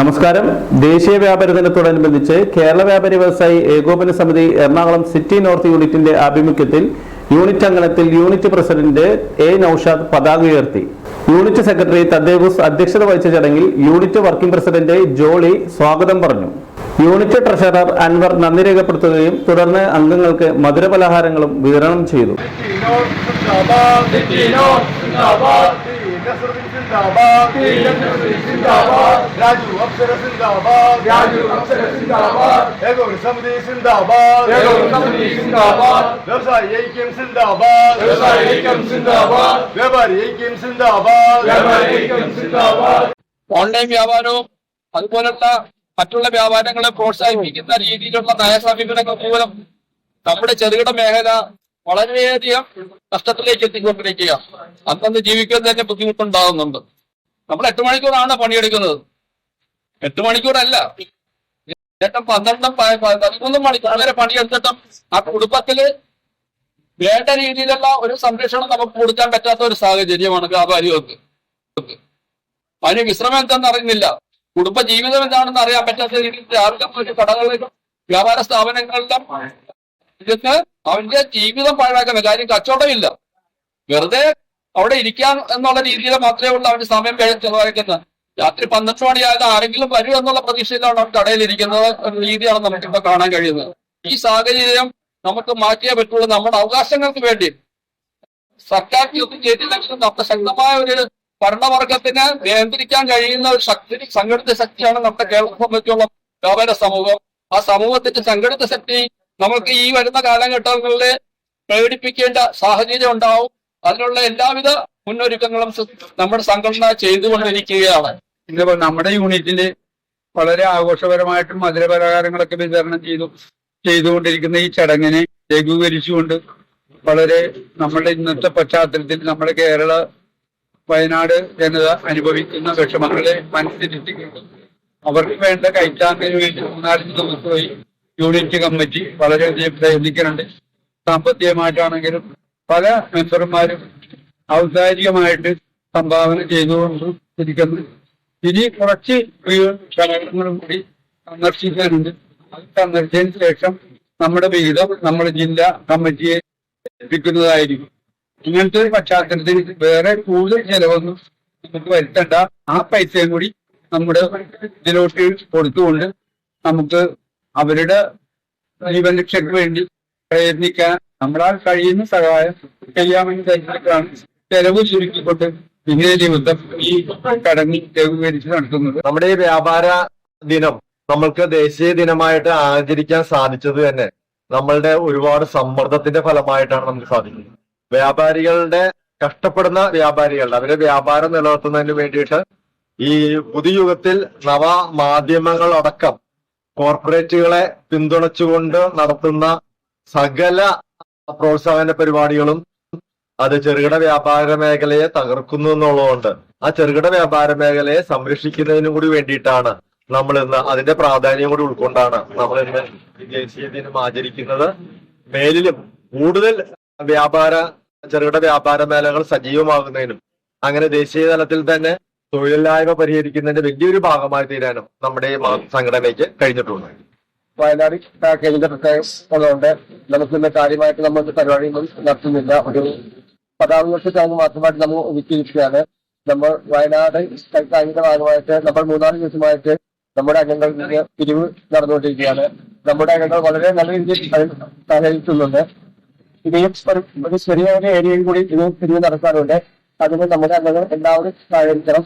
നമസ്കാരം. ദേശീയ വ്യാപാര ദിനത്തോടനുബന്ധിച്ച് കേരള വ്യാപാരി വ്യവസായി ഏകോപന സമിതി എറണാകുളം സിറ്റി നോർത്ത് യൂണിറ്റിന്റെ ആഭിമുഖ്യത്തിൽ യൂണിറ്റ് അംഗണത്തിൽ യൂണിറ്റ് പ്രസിഡന്റ് എ നൌഷാദ് പതാക ഉയർത്തി. യൂണിറ്റ് സെക്രട്ടറി തദ്ദേഹൂസ് അധ്യക്ഷത വഹിച്ച ചടങ്ങിൽ യൂണിറ്റ് വർക്കിംഗ് പ്രസിഡന്റ് ജോളി സ്വാഗതം പറഞ്ഞു. യൂണിറ്റ് ട്രഷറർ അൻവർ നന്ദി രേഖപ്പെടുത്തുകയും തുടർന്ന് അംഗങ്ങൾക്ക് മധുരപലഹാരങ്ങളും വിതരണം ചെയ്തു. जिंदाबाद जिंदाबाद नसरुद्दीन जिंदाबाद नसरुद्दीन जिंदाबाद राजू अफसर जिंदाबाद राजू अफसर जिंदाबाद एगोर समिति जिंदाबाद एगोर समिति जिंदाबाद व्यवसाय ऐक्यम जिंदाबाद व्यवसाय ऐक्यम जिंदाबाद व्यापारी ऐक्यम जिंदाबाद व्यापारी ऐक्यम जिंदाबाद ഓൺലൈൻ വ്യാപാരവും അതുപോലുള്ള മറ്റുള്ള വ്യാപാരങ്ങളെ പ്രോത്സാഹിപ്പിക്കുന്ന രീതിയിലുള്ള നയസമീപനങ്ങൾ മൂലം നമ്മുടെ ചെറുകിട മേഖല വളരെയധികം കഷ്ടത്തിലേക്ക് എത്തിക്കൊണ്ടിരിക്കുക അന്നന്ന് ജീവിക്കാൻ തന്നെ ബുദ്ധിമുട്ടുണ്ടാകുന്നുണ്ട് നമ്മൾ എട്ട് മണിക്കൂറാണ് പണിയെടുക്കുന്നത്. എട്ട് മണിക്കൂറല്ല. ഏട്ടൻ പന്ത്രണ്ടും പതിമൂന്ന് മണിക്കൂർ വരെ പണിയെടുത്തിട്ടും ആ കുടുംബത്തിൽ വേണ്ട രീതിയിലുള്ള ഒരു സംരക്ഷണം നമുക്ക് കൊടുക്കാൻ പറ്റാത്ത ഒരു സാഹചര്യമാണ് വ്യാപാരികൾക്ക് അതിന് വിശ്രമം എന്താണെന്ന് അറിയുന്നില്ല. കുടുംബ ജീവിതം എന്താണെന്ന് അറിയാൻ പറ്റാത്ത രീതിയിൽ ആർക്കും കടകളിലും വ്യാപാര സ്ഥാപനങ്ങളിലും ഇതൊക്കെ അവന്റെ ജീവിതം പാഴാക്കുന്ന കാര്യം കച്ചവടമില്ല. വെറുതെ അവിടെ ഇരിക്കാം എന്നുള്ള രീതിയിൽ മാത്രമേ ഉള്ളൂ അവന്റെ സമയം ചെലവഴിക്കുന്നത്. രാത്രി പന്ത്രണ്ട് മണിയായത് ആരെങ്കിലും വരും എന്നുള്ള പ്രതീക്ഷയിലാണ് അവൻ കടയിലിരിക്കുന്നത് രീതിയാണ് നമുക്കിപ്പോ കാണാൻ കഴിയുന്നത്. ഈ സാഹചര്യം നമുക്ക് മാറ്റിയേ പറ്റുള്ളൂ. നമ്മുടെ അവകാശങ്ങൾക്ക് വേണ്ടി. സർക്കാർ ഒന്നും ചെയ്തില്ലെങ്കിലും നമ്മുടെ ശക്തമായ ഒരു ഭരണവർഗത്തിന് നിയന്ത്രിക്കാൻ കഴിയുന്ന ഒരു ശക്തി സംഘടിത ശക്തിയാണ് നമ്മുടെ കേരളത്തെ സംബന്ധിച്ചുള്ള വ്യാപാര സമൂഹം. ആ സമൂഹത്തിന്റെ സംഘടിത ശക്തി നമുക്ക് ഈ വരുന്ന കാലഘട്ടങ്ങളിൽ പ്രകടിപ്പിക്കേണ്ട സാഹചര്യം ഉണ്ടാവും. അതിനുള്ള എല്ലാവിധ മുന്നൊരുക്കങ്ങളും നമ്മുടെ സംഘടന ചെയ്തുകൊണ്ടിരിക്കുകയാണ്. ഇന്നിപ്പോ നമ്മുടെ യൂണിറ്റിൽ വളരെ ആഘോഷപരമായിട്ടും മധുരപലഹാരങ്ങളൊക്കെ വിതരണം ചെയ്തു ചെയ്തുകൊണ്ടിരിക്കുന്ന ഈ ചടങ്ങിനെ ലഘൂകരിച്ചുകൊണ്ട് വളരെ നമ്മുടെ ഇന്നത്തെ പശ്ചാത്തലത്തിൽ നമ്മുടെ കേരള വയനാട് ജനത അനുഭവിക്കുന്ന വിഷമങ്ങളെ മനസ്സിലിട്ടിട്ടുണ്ട് അവർക്ക് വേണ്ട കൈത്താങ്ങിന് വേണ്ടി മൂന്നാൽ ദിവസമായി യൂണിറ്റ് കമ്മിറ്റി വളരെയധികം പ്രയത്നിക്കുന്നുണ്ട്. സാമ്പത്തികമായിട്ടാണെങ്കിലും പല മെമ്പർമാരും ഔദ്യോഗികമായിട്ട് സംഭാവന ചെയ്തുകൊണ്ട് ഇരിക്കുന്നു. ഇനി കുറച്ച് ഘടകങ്ങളും കൂടി സന്ദർശിക്കാനുണ്ട്. അത് സന്ദർശിച്ചതിന് ശേഷം നമ്മുടെ വിഹിതം നമ്മുടെ ജില്ലാ കമ്മിറ്റിയെ ഏൽപ്പിക്കുന്നതായിരിക്കും. ഇങ്ങനത്തെ ഒരു പശ്ചാത്തലത്തിൽ വേറെ കൂടുതൽ ചെലവൊന്നും നമുക്ക് വരുത്തണ്ട ആ പൈസയും കൂടി നമ്മുടെ ഇതിലോട്ട് കൊടുത്തുകൊണ്ട് നമുക്ക് അവരുടെ ജീവൻ രക്ഷയ്ക്ക് വേണ്ടി പ്രയത്നിക്കാൻ നമ്മളാൽ കഴിയുന്ന സഹായം ചെയ്യാമെന്ന് കരുതിയിട്ടാണ് ചെലവ് ചുരുക്കിക്കൊണ്ട് ഇന്നേ ദിവസം ഈ ചടങ്ങ് ലഘൂകരിച്ച് നടത്തുന്നത്. നമ്മുടെ ഈ വ്യാപാര ദിനം നമ്മൾക്ക് ദേശീയ ദിനമായിട്ട് ആചരിക്കാൻ സാധിച്ചത് തന്നെ നമ്മളുടെ ഒരുപാട് സമ്മർദ്ദത്തിന്റെ ഫലമായിട്ടാണ് നമുക്ക് സാധിക്കുന്നത്. വ്യാപാരികളുടെ കഷ്ടപ്പെടുന്ന വ്യാപാരികളുടെ അവരെ വ്യാപാരം നിലനിർത്തുന്നതിന് വേണ്ടിയിട്ട് ഈ പുതുയുഗത്തിൽ നവ മാധ്യമങ്ങളടക്കം കോർപ്പറേറ്റുകളെ പിന്തുണച്ചുകൊണ്ട് നടത്തുന്ന സകല പ്രോത്സാഹന പരിപാടികളും അത് ചെറുകിട വ്യാപാര മേഖലയെ തകർക്കുന്നു എന്നുള്ളതുകൊണ്ട് ആ ചെറുകിട വ്യാപാര മേഖലയെ സംരക്ഷിക്കുന്നതിനും കൂടി വേണ്ടിയിട്ടാണ് നമ്മൾ ഇന്ന് അതിന്റെ പ്രാധാന്യം കൂടി ഉൾക്കൊണ്ടാണ് നമ്മൾ ഇന്ന് ദേശീയ ദിനം ആചരിക്കുന്നത്. മേലിലും കൂടുതൽ വ്യാപാര ചെറുകിട വ്യാപാര മേഖലകൾ സജീവമാകുന്നതിനും അങ്ങനെ ദേശീയ തലത്തിൽ തന്നെ തൊഴിലില്ലായ്മ പരിഹരിക്കുന്നതിന്റെ വലിയൊരു ഭാഗമായി തീരാനും നമ്മുടെ സംഘടനയ്ക്ക് കഴിഞ്ഞിട്ടുണ്ട്. വയനാട് പാക്കേജിന്റെ പ്രത്യേകം ഉള്ളതുകൊണ്ട് നമുക്ക് ഇന്ന് കാര്യമായിട്ട് നമുക്ക് പരിപാടിയൊന്നും നടത്തുന്നില്ല. ഒരു പതാക ചടങ്ങ് മാത്രമായിട്ട് നമ്മൾ ഒതുക്കിയിരിക്കുകയാണ് നമ്മൾ വയനാട് കാര്യത്തിന്റെ ഭാഗമായിട്ട് നമ്മൾ മൂന്നാൽ ദിവസമായിട്ട് നമ്മുടെ അംഗങ്ങളിൽ നിന്ന് പിരിവ് നടന്നുകൊണ്ടിരിക്കുകയാണ്. നമ്മുടെ അംഗങ്ങൾ വളരെ നല്ല രീതിയിൽ സഹകരിക്കുന്നുണ്ട്. ഇനിയും ചെറിയ ഒരു ഏരിയയിൽ കൂടി ഇത് പിരിവ് നടക്കാറുണ്ട് അതിന് നമ്മുടെ അംഗങ്ങൾ എല്ലാവരും സഹകരിക്കണം.